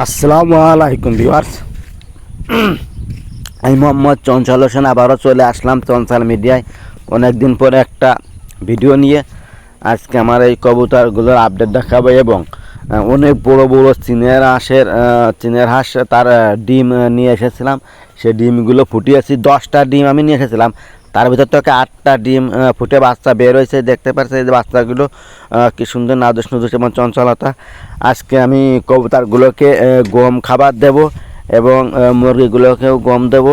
আসসালামু আলাইকুম ভিউয়ার্স। আমি মোহাম্মদ চঞ্চল হোসেন, আবারও চলে আসলাম চঞ্চল মিডিয়ায়। অনেক দিন পরে একটা ভিডিও নিয়ে আজকে আমার এই কবুতরগুলোর আপডেট দেখাবো এবং অনেক বড় বড় চীনের হাঁসের চীনের হাঁস তার ডিম নিয়ে এসেছিলাম। সেই ডিমগুলো ফুটিয়েছি, দশটা ডিম আমি নিয়ে এসেছিলাম। তার ভিতর থেকে আটটা ডিম ফুটে বাচ্চা বের হয়েছে, দেখতে পাচ্ছি যে বাচ্চাগুলো কী কি সুন্দর নাদুস নুদুস এবং চঞ্চলতা। আজকে আমি কবুতারগুলোকে গম খাবার দেব এবং মুরগিগুলোকেও গম দেব।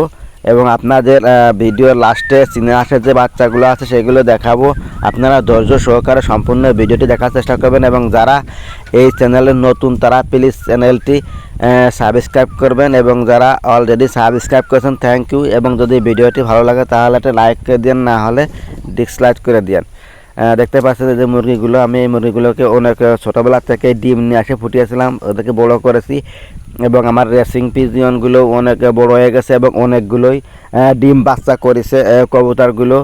এবং আপনাদের ভিডিওর লাস্টে সিনে যে বাচ্চাগুলো আছে সেগুলো দেখাবো। আপনারা ধৈর্য সহকারে সম্পূর্ণ ভিডিওটি দেখার চেষ্টা করবেন এবং যারা এই চ্যানেলের নতুন, তারা প্লিজ চ্যানেলটি সাবস্ক্রাইব করবেন এবং যারা অলরেডি সাবস্ক্রাইব করেছেন থ্যাংক ইউ এবং যদি ভিডিওটি ভালো লাগে, তাহলে একটা লাইক করে দিন না হলে ডিসলাইক করে দিন দেখতে পাচ্ছেন যে মুরগিগুলো আমি এই মুরগিগুলোকে অনেক ছোটোবেলা থেকে ডিম নিয়ে আসে ফুটিয়েছিলাম ওদেরকে বড় করেছি এবং আমার রেসিং পিজিয়নগুলো অনেক বড় হয়ে গেছে এবং অনেকগুলোই ডিম বাচ্চা করেছে কবুতরগুলো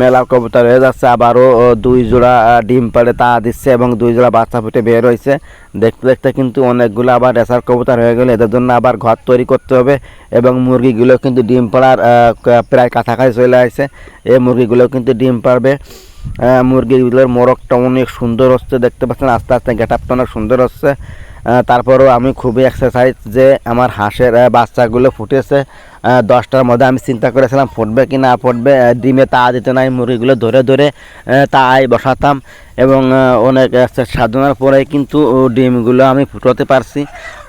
মেলা কবুতর হয়ে যাচ্ছে আবারও দুই জোড়া ডিম পাড়ে তা দিচ্ছে এবং দুই জোড়া বাচ্চা ফুটে বের হয়েছে। দেখতে দেখতে কিন্তু অনেকগুলো আবার রেসার কবুতর হয়ে গেলে এদের জন্য আবার ঘর তৈরি করতে হবে এবং মুরগিগুলো কিন্তু ডিম পাড়ার প্রায় কাছাকাছি চলে আসছে এই মুরগিগুলো কিন্তু ডিম আহ, মুরগিগুলোর মোরগটা অনেক সুন্দর হচ্ছে, দেখতে পাচ্ছেন, আস্তে আস্তে গেট আপটা অনেক সুন্দর হচ্ছে। তারপরেও আমি খুবই এক্সারসাইজ যে আমার হাঁসের বাচ্চাগুলো ফুটেছে। দশটার মধ্যে আমি চিন্তা করেছিলাম, ফুটবে কি না ফুটবে ডিমে তা দিতে নাই, মুরগিগুলো ধরে ধরে তাই বসাতাম। এবং অনেক সাধনার পরে কিন্তু ডিমগুলো আমি ফুটোতে পারছি।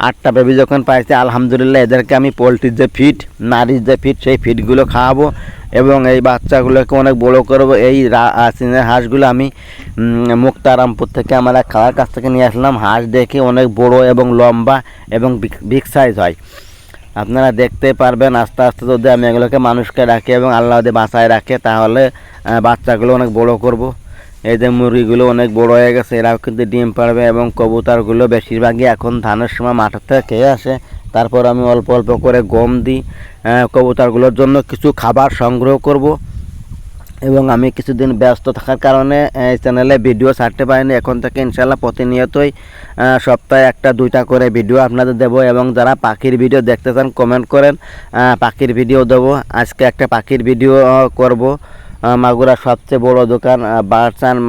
আটটা বেবি যখন পাইছি, আলহামদুলিল্লাহ, এদেরকে আমি পোলট্রির যে ফিট নারীর যে ফিট সেই ফিটগুলো খাওয়াবো। এবং এই বাচ্চাগুলোকে অনেক বড় করব। এই রা- আহ, চীনের হাঁসগুলো আমি মুক্তারামপুর থেকে আমার এক খালার কাছ থেকে নিয়ে আসলাম। হাঁস দেখে অনেক বড় এবং লম্বা এবং বিগ সাইজ হয়। আপনারা দেখতে পারবেন আস্তে আস্তে যদি আমি এগুলোকে মানুষকে রাখি এবং আল্লাহ যদি বাঁচায় রাখে তাহলে বাচ্চাগুলো অনেক বড় করব। এই যে মুরগিগুলো অনেক বড় হয়ে গেছে এরাও কিন্তু ডিম পারবে এবং কবুতরগুলো বেশিরভাগই এখন ধানের সময় মাঠের থেকে খেয়ে আসে। তারপর আমি অল্প অল্প করে গম দিই কবুতরগুলোর জন্য কিছু খাবার সংগ্রহ করব। এবং আমি কিছুদিন ব্যস্ত থাকার কারণে এই চ্যানেলে ভিডিও ছাড়তে পারিনি। এখন থেকে ইনশাল্লাহ প্রতিনিয়তই সপ্তাহে একটা দুইটা করে ভিডিও আপনাদের দেব এবং যারা পাখির ভিডিও দেখতে চান কমেন্ট করেন পাখির ভিডিও দেব। আজকে একটা পাখির ভিডিও করব। মাগুরার সবচেয়ে বড় দোকান বার্ডস অ্যান্ড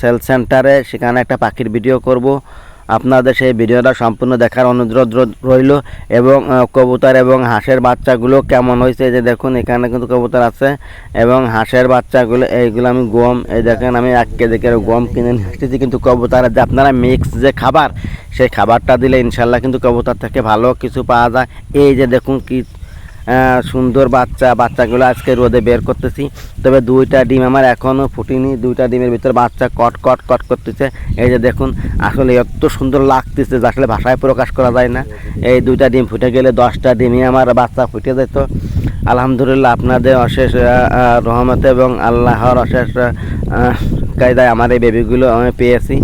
সেল সেন্টারে সেখানে একটা পাখির ভিডিও করব। আপনাদের সেই ভিডিওটা সম্পূর্ণ দেখার অনুরোধ রইল এবং কবুতর এবং হাঁসের বাচ্চাগুলো কেমন হয়েছে যে দেখুন, এখানে কিন্তু কবুতর আছে এবং হাঁসের বাচ্চাগুলো, এইগুলো আমি গম, এই দেখেন আমি এক কেজি করে গম কিনে নিয়ে এসেছি কিন্তু কবুতরের যে আপনারা মিক্স যে খাবার, সেই খাবারটা দিলে ইনশাল্লাহ কিন্তু কবুতর থেকে ভালো কিছু পাওয়া যায়। এই যে দেখুন কি সুন্দর বাচ্চা, বাচ্চাগুলো আজকে রোদে বের করতেছি। তবে দুইটা ডিম আমার এখনও ফুটিনি, দুইটা ডিমের ভিতর বাচ্চা কট কট কট করতেছে। এই যে দেখুন, আসলে এত সুন্দর লাগতেছে যে আসলে ভাষায় প্রকাশ করা যায় না। এই দুইটা ডিম ফুটে গেলে দশটা ডিমই আমার বাচ্চা ফুটে যেত। আলহামদুলিল্লাহ আপনাদের অশেষ রহমতে এবং আল্লাহর অশেষ কায়দায় আমার এই বেবিগুলো আমি পেয়েছি।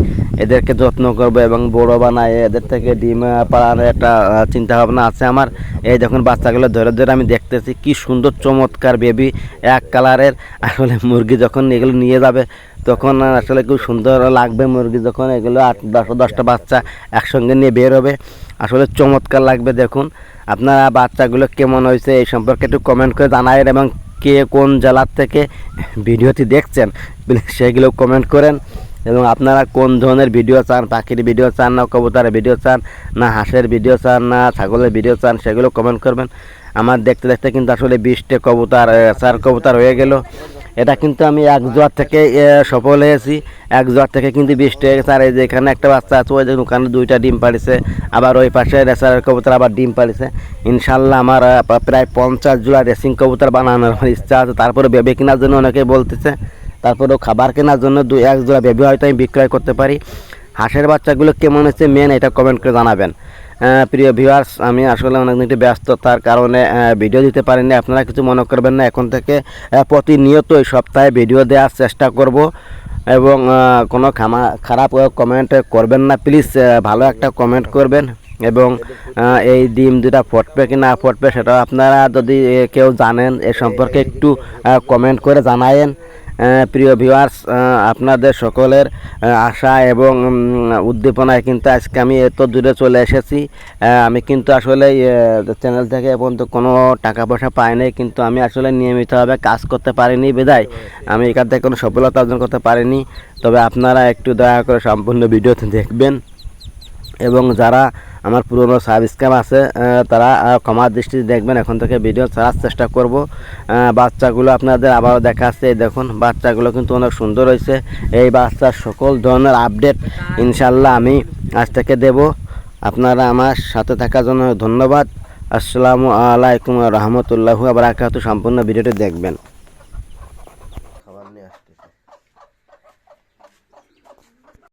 এদেরকে যত্ন করব এবং বড় বানায়, এদের থেকে ডিম পাড়ানোর একটা চিন্তা ভাবনা আছে আমার। এই দেখুন বাচ্চাগুলো ধরে ধরে আমি দেখতেছি, কি সুন্দর চমৎকার বেবি এক কালারের। আসলে মুরগি যখন এগুলো নিয়ে যাবে, তখন আসলে খুব সুন্দর লাগবে মুরগি যখন এগুলো আট, দশ, দশটা বাচ্চা একসঙ্গে নিয়ে বের হবে। আসলে চমৎকার লাগবে দেখুন। আপনারা বাচ্চাগুলো কেমন হয়েছে এই সম্পর্কে একটু কমেন্ট করে জানাবেন এবং কে কোন জেলার থেকে ভিডিওটি দেখছেন সেগুলো কমেন্ট করেন। এবং আপনারা কোন ধরনের ভিডিও চান, পাখির ভিডিও চান, না কবুতরের ভিডিও চান, না হাঁসের ভিডিও চান, না ছাগলের ভিডিও চান, সেগুলো কমেন্ট করবেন। আমার দেখতে দেখতে কিন্তু আসলে বিশটে কবুতার চার কবুতর হয়ে গেল। এটা কিন্তু আমি এক জোয়ার থেকে সফল হয়েছি। এক জোয়ার থেকে কিন্তু বিশটে হয়ে গেছে। আর এই যে এখানে একটা বাচ্চা আছে, ওই দেখুন, ওখানে দুইটা ডিম পাড়িছে। আবার ওই পাশে রেসার কবুতর আবার ডিম পাড়িছে। ইনশাল্লাহ আমার প্রায় পঞ্চাশ জোড়া রেসিং কবুতর বানানোর ইচ্ছা আছে। তারপরে বেবে কেনার জন্য অনেকে বলতেছে তারপরেও খাবার কেনার জন্য দুই এক জোড়া বেবি হয়তো আমি বিক্রয় করতে পারি। হাঁসের বাচ্চাগুলো কেমন হচ্ছে মেন এটা কমেন্ট করে জানাবেন। প্রিয় ভিউয়ার্স আমি আসলে অনেক একটু ব্যস্ততার কারণে ভিডিও দিতে পারিনি। আপনারা কিছু মনে করবেন না, এখন থেকে প্রতিনিয়ত প্রতিনিয়তই সপ্তাহে ভিডিও দেওয়ার চেষ্টা করব এবং কোনো খামা, খারাপ কমেন্ট করবেন না। প্লিজ ভালো একটা কমেন্ট করবেন এবং এই ডিম দুটা ফুটবে কি না ফুটবে সেটা আপনারা যদি কেউ জানেন, এ সম্পর্কে একটু কমেন্ট করে জানায়েন। প্রিয় ভিউয়ার্স আপনাদের সকলের আশা এবং উদ্দীপনায় কিন্তু আজকে আমি এত দূরে চলে এসেছি। আমি কিন্তু আসলে চ্যানেল থেকে এখন তো কোনো টাকা পয়সা পাই নাই, কিন্তু আমি আসলে নিয়মিতভাবে কাজ করতে পারিনি, বিদায়। আমি এখান থেকে কোনো সফলতা অর্জন করতে পারিনি। তবে আপনারা একটু দয়া করে সম্পূর্ণ ভিডিওতে দেখবেন। এবং যারা আমার পুরনো সাবস্ক্রাইব আছে তারা ক্ষমার দৃষ্টিতে দেখবেন। এখন থেকে ভিডিও ছাড়ার চেষ্টা করব। বাচ্চাগুলো আপনাদের আবারও এই দেখুন, বাচ্চাগুলো কিন্তু অনেক সুন্দর হয়েছে। এই বাচ্চার সকল ধরনের আপডেট ইনশাল্লাহ আমি আজ থেকে দেব। আপনারা আমার সাথে থাকার জন্য ধন্যবাদ। আসসালামু আলাইকুম রহমতুল্লাহ আবরাকাতু সম্পূর্ণ ভিডিওটি দেখবেন।